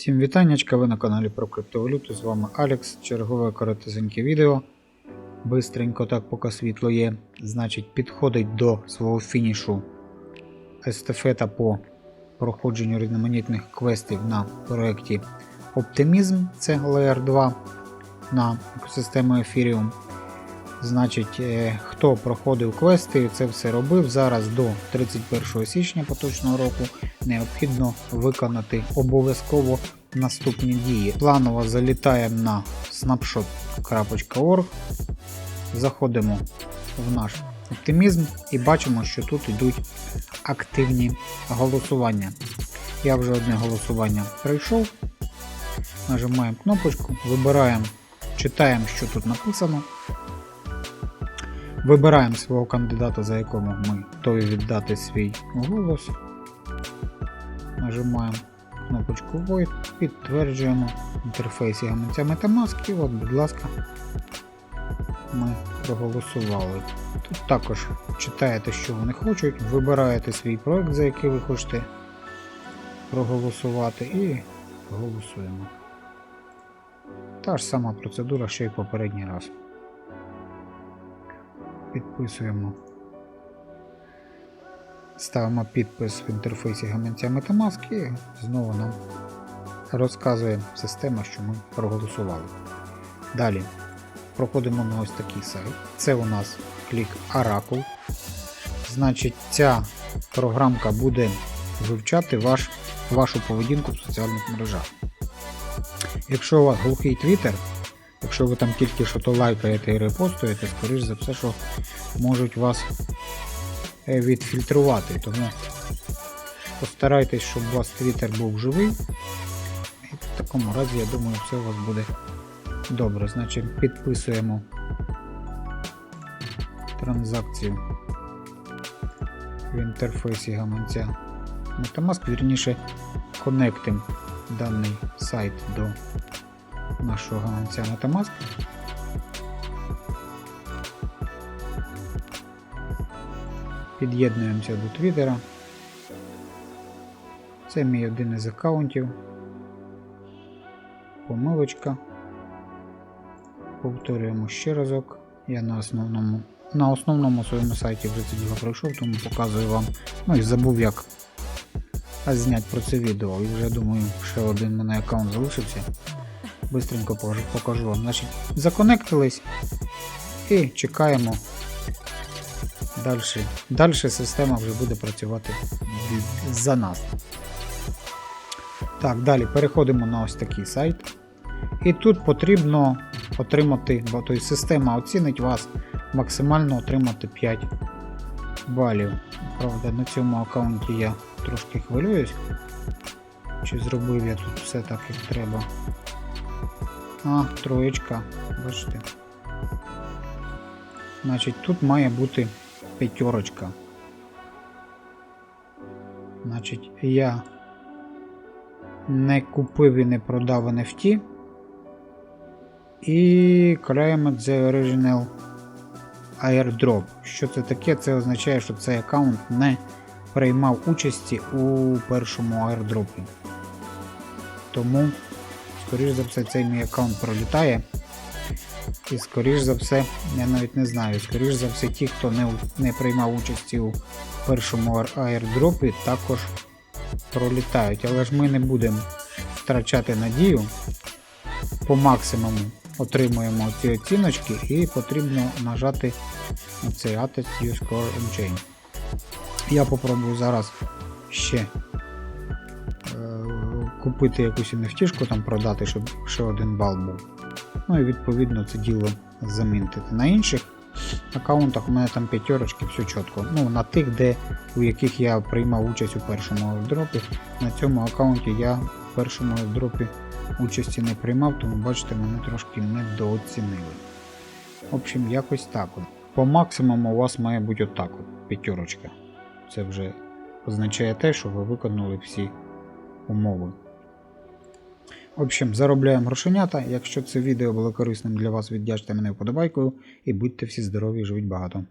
Всім вітаннячка, ви на каналі про криптовалюту. З вами Алекс. Чергове коротесеньке відео. Бистренько так, поки світло є. Значить, підходить до свого фінішу естафета по проходженню різноманітних квестів на проєкті Optimism, це Layer 2 на екосистему Ethereum. Значить, е, хто проходив квести, це все робив. Зараз до 31 січня поточного року необхідно виконати обов'язково наступні дії. Планово залітаємо на snapshot.org, заходимо в наш оптимізм і бачимо, що тут йдуть активні голосування. Я вже одне голосування пройшов. Нажимаємо кнопочку, вибираємо, читаємо, що тут написано. Вибираємо свого кандидата, за якому ми готові віддати свій голос. Нажимаємо кнопочку Void, підтверджуємо в інтерфейсі гаманця Metamask і от, будь ласка, ми проголосували. Тут також читаєте, що вони хочуть, вибираєте свій проект, за який ви хочете проголосувати, і голосуємо. Та ж сама процедура, що й попередній раз підписуємо. Ставимо підпис в інтерфейсі гаманця Metamask і знову нам розказує система, що ми проголосували. Далі проходимо на ось такий сайт. Це у нас клік Oracle. Значить, ця програмка буде вивчати ваш, вашу поведінку в соціальних мережах. Якщо у вас глухий Twitter, Якщо ви там тільки що то лайкаєте і репостуєте, скоріш за все, що можуть вас е, відфільтрувати. Тому постарайтесь, щоб у вас Twitter був живий. І в такому разі, я думаю, все у вас буде добре. Значить, підписуємо транзакцію в інтерфейсі гаманця Metamask, вірніше, конектимо даний сайт до нашого гаманця Metamask. Під'єднуємося до Твіттера. Це мій один із аккаунтів. Помилочка. Повторюємо ще разок. Я на основному на основному своєму сайті вже це діло пройшов, тому показую вам. Ну і забув як зняти про це відео. І вже думаю, ще один мене аккаунт залишився. Бистренько покажу, вам. Значить, законектились і чекаємо. Далі. Далі система вже буде працювати за нас. Так, далі переходимо на ось такий сайт. І тут потрібно отримати, бо тобто система оцінить вас максимально отримати 5 балів. Правда, на цьому аккаунті я трошки хвилююсь. Чи зробив я тут все так, як треба. А, троєчка, бачите. Значить, тут має бути п'ятерочка. Значить, я не купив і не продав NFT. І claim the original airdrop. Що це таке? Це означає, що цей аккаунт не приймав участі у першому airdropі. Тому скоріш за все, цей мій аккаунт пролітає. І скоріш за все, я навіть не знаю, скоріш за все, ті, хто не, не приймав участі у першому аірдропі, також пролітають. Але ж ми не будемо втрачати надію. По максимуму отримуємо ці оціночки і потрібно нажати на цей Attest Use Core Chain. Я попробую зараз ще купити якусь NFT, там продати, щоб ще один бал був. Ну і відповідно це діло замінити. На інших аккаунтах у мене там п'ятерочки, все чітко. Ну, на тих, де, у яких я приймав участь у першому дропі, на цьому аккаунті я в першому дропі участі не приймав, тому бачите, мене трошки недооцінили. В общем, якось так. от. По максимуму у вас має бути отак от, п'ятерочка. Це вже означає те, що ви виконали всі умови. В общем, заробляємо грошенята. Якщо це відео було корисним для вас, віддячте мене вподобайкою і будьте всі здорові, живіть багато.